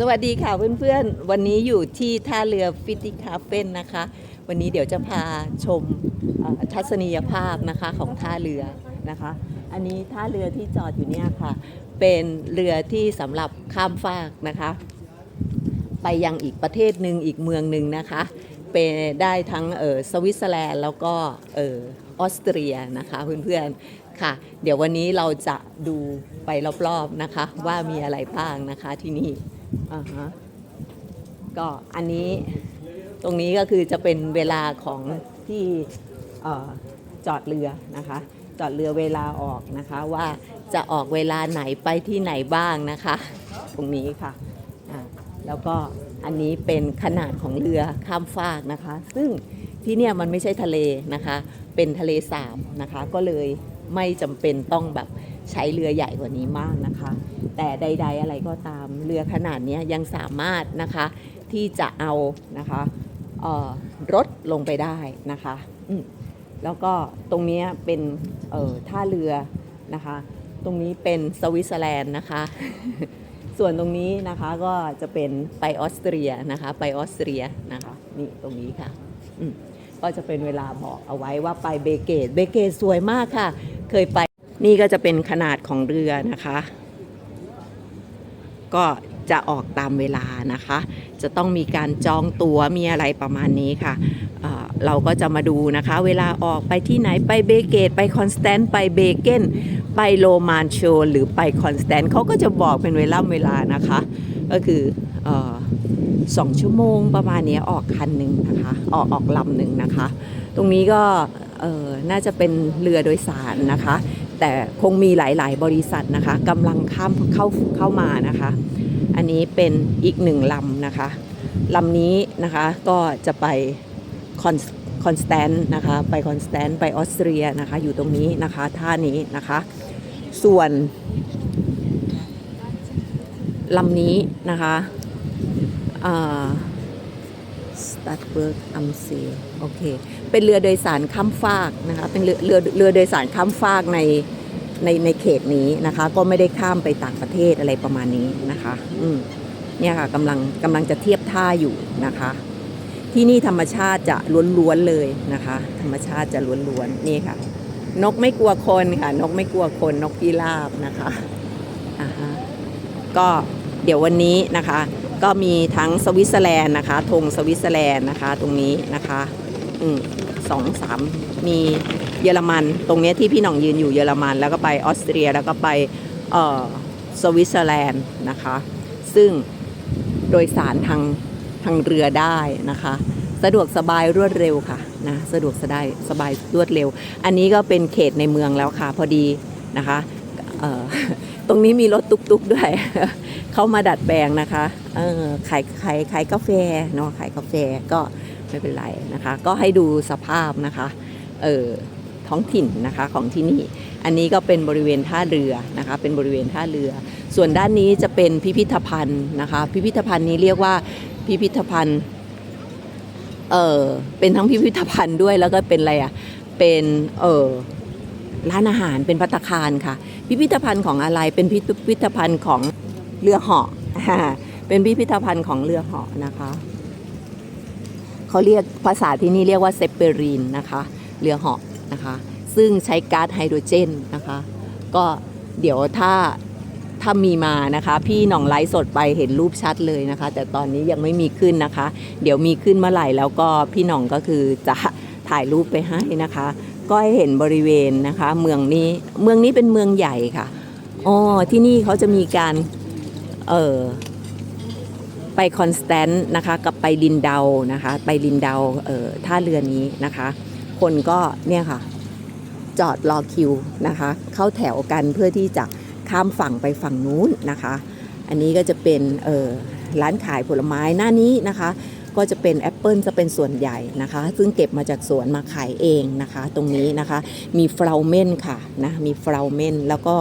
สวัสดีค่ะเพื่อนๆ วันนี้อยู่ที่ท่าเรือฟิตติคาเฟ่นนะคะ วันนี้เดี๋ยวจะพาชมทัศนียภาพนะคะของท่าเรือนะคะ อันนี้ท่าเรือที่จอดอยู่เนี่ยค่ะ เป็นเรือที่สำหรับข้ามฟากนะคะ ไปยังอีกประเทศหนึ่งอีกเมืองหนึ่งนะคะ เป็นได้ทั้งเออสวิตเซอร์แลนด์แล้วก็เออออสเตรียนะคะเพื่อนๆค่ะ เดี๋ยววันนี้เราจะดูไปรอบๆนะคะ ว่ามีอะไรบ้างนะคะที่นี่ อ่าฮะก็อันนี้ตรงนี้ก็คือจะเป็นเวลาของที่จอดเรือนะคะ จอดเรือเวลาออกนะคะว่าจะออกเวลาไหนไปที่ไหนบ้างนะคะ ตรงนี้ค่ะอ่าแล้วก็อันนี้เป็นขนาดของเรือข้ามฟากนะคะ ซึ่งที่เนี่ยมันไม่ใช่ทะเลนะคะ เป็นทะเลสาบนะคะ ก็เลยไม่จำเป็นต้องแบบ ใช้เรือใหญ่กว่านี้มากนะคะ แต่ใด ๆ อะไรก็ตามเรือขนาดนี้ยังสามารถนะคะที่จะเอานะคะรถลงไปได้นะคะแล้วก็ตรงนี้เป็นท่าเรือนะคะ ตรงนี้เป็นสวิตเซอร์แลนด์นะคะ ส่วนตรงนี้นะคะก็จะเป็นไปออสเตรียนะคะไปออสเตรียนะคะนี่ตรงนี้ค่ะก็จะเป็นเวลาบอกเอาไว้ว่าไปเบเกตเบเกตสวยมากค่ะ เคยไป นี่ก็จะเป็นขนาดของเรือนะคะ ก็จะออกตามเวลานะคะ จะต้องมีการจองตั๋วมีอะไรประมาณนี้ค่ะเเราก็จะมาดูนะคะ เวลาออกไปที่ไหนไปเบเกต ไปคอนสแตนต์ไปเบเกนไปโรมานโชหรือไปคอนสแตนต์เขาก็จะบอกเป็นเวลาเวลานะคะ ก็คืออสองชั่วโมงประมาณนี้ออกคันหนึ่งนะคะออกออกลำหนึ่งนะคะ ตรงนี้ก็น่าจะเป็นเรือโดยสารนะคะ แต่คงมีหลาย ๆ บริษัทนะคะกำลังข้ามเข้าเข้ามานะคะ อันนี้เป็นอีกหนึ่งลำนะคะลำนี้นะคะก็จะไปคอนคอนสแตนต์นะคะไปคอนสแตนต์ไปออสเตรียนะคะอยู่ตรงนี้นะคะท่านี้นะคะ ส่วนลำนี้นะคะสตัดเบิร์กอัมเซีโอเคเป็นเรือโดยสารข้ามฟากนะคะเป็นเรือเรือเรือโดยสารข้ามฟากใน ในในเขตนี้นะคะ ก็ไม่ได้ข้ามไปต่างประเทศอะไรประมาณนี้นะคะอืมเนี่ยค่ะกำลังกำลังจะเทียบท่าอยู่นะคะ ที่นี่ธรรมชาติจะล้วนๆเลยนะคะ ธรรมชาติจะล้วนๆนี่ค่ะ นกไม่กลัวคนค่ะ นกไม่กลัวคนนกพิราบนะคะอ่าฮะก็เดี๋ยววันนี้นะคะ ก็มีทั้งสวิตเซอร์แลนด์นะคะธงสวิตเซอร์แลนด์นะคะ ตรงนี้นะคะ อืม สองสามมีเยอรมัน ตรงเนี้ยที่พี่หน่องยืนอยู่เยอรมัน แล้วก็ไปออสเตรียแล้วก็ไปเอ่อสวิตเซอร์แลนด์นะคะ ซึ่งโดยสารทางทางเรือได้นะคะ สะดวกสบายรวดเร็วค่ะนะสะดวกสบายสบายรวดเร็ว อันนี้ก็เป็นเขตในเมืองแล้วค่ะ พอดีนะคะเอ่อตรงนี้มีรถตุกๆด้วย เข้ามาดัดแปลงนะคะเออขายขายขายกาแฟเนาะขายกาแฟก็ ไม่เป็นไรนะคะ ก็ให้ดูสภาพนะคะเออท้องถิ่นนะคะของที่นี่ อันนี้ก็เป็นบริเวณท่าเรือนะคะ เป็นบริเวณท่าเรือ ส่วนด้านนี้จะเป็นพิพิธภัณฑ์นะคะ พิพิธภัณฑ์นี้เรียกว่าพิพิธภัณฑ์เออเป็นทั้งพิพิธภัณฑ์ด้วยแล้วก็เป็นอะไรอะเป็นเออร้านอาหารเป็นพัตคารค่ะ พิพิธภัณฑ์ของอะไรเป็นพิพิธภัณฑ์ของเรือเหาะเป็นพิพิธภัณฑ์ของเรือเหาะนะคะ เขาเรียกภาษาที่นี่เรียกว่าเซปเปอรีนนะคะเรือเหาะนะคะ ซึ่งใช้ก๊าซไฮโดรเจนนะคะ ก็เดี๋ยวถ้าถ้ามีมานะคะ พี่หน่องไลฟ์สดไปเห็นรูปชัดเลยนะคะ แต่ตอนนี้ยังไม่มีขึ้นนะคะ เดี๋ยวมีขึ้นเมื่อไหร่แล้วก็พี่หน่องก็คือจะถ่ายรูปไปให้นะคะ ก็ให้เห็นบริเวณนะคะ เมืองนี้เมืองนี้เป็นเมืองใหญ่ค่ะอ๋อที่นี่เขาจะมีการเออ ไปคอนสแตนต์นะคะกับไปลินเดานะคะไปลินเดาเออท่าเรือนี้นะคะ คนก็เนี่ยค่ะจอดรอคิวนะคะ เข้าแถวกันเพื่อที่จะข้ามฝั่งไปฝั่งนู้นนะคะ อันนี้ก็จะเป็นเออร้านขายผลไม้หน้านี้นะคะ ก็จะเป็นแอปเปิลจะเป็นส่วนใหญ่นะคะ ซึ่งเก็บมาจากสวนมาขายเองนะคะ ตรงนี้นะคะมีฟลาวเมนค่ะนะมีฟลาวเมนแล้วก็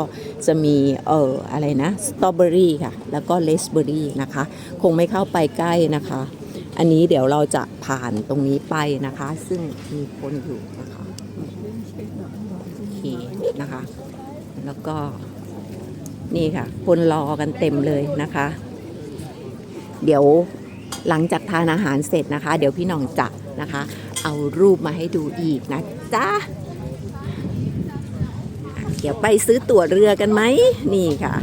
จะมีเอ่ออะไรนะสตรอเบอรี่ค่ะ แล้วก็เลสเบอรี่นะคะ คงไม่เข้าไปใกล้นะคะ อันนี้เดี๋ยวเราจะผ่านตรงนี้ไปนะคะ ซึ่งมีคนอยู่นะคะโอเคนะคะ แล้วก็นี่ค่ะ คนรอกันเต็มเลยนะคะ เดี๋ยว หลังจากทานอาหารเสร็จนะคะ เดี๋ยวพี่น้องจะนะคะ เอารูปมาให้ดูอีกนะจ๊ะเดี๋ยวไปซื้อตั๋วเรือกันไหมนี่ค่ะ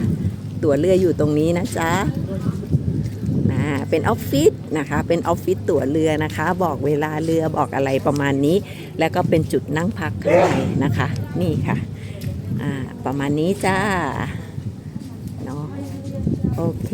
ตั๋วเรืออยู่ตรงนี้นะจ๊ะนะเป็นออฟฟิศนะคะ เป็นออฟฟิศตั๋วเรือนะคะ บอกเวลาเรือบอกอะไรประมาณนี้ แล้วก็เป็นจุดนั่งพักข้างในนะคะ นี่ค่ะประมาณนี้จ้าเนาะโอเค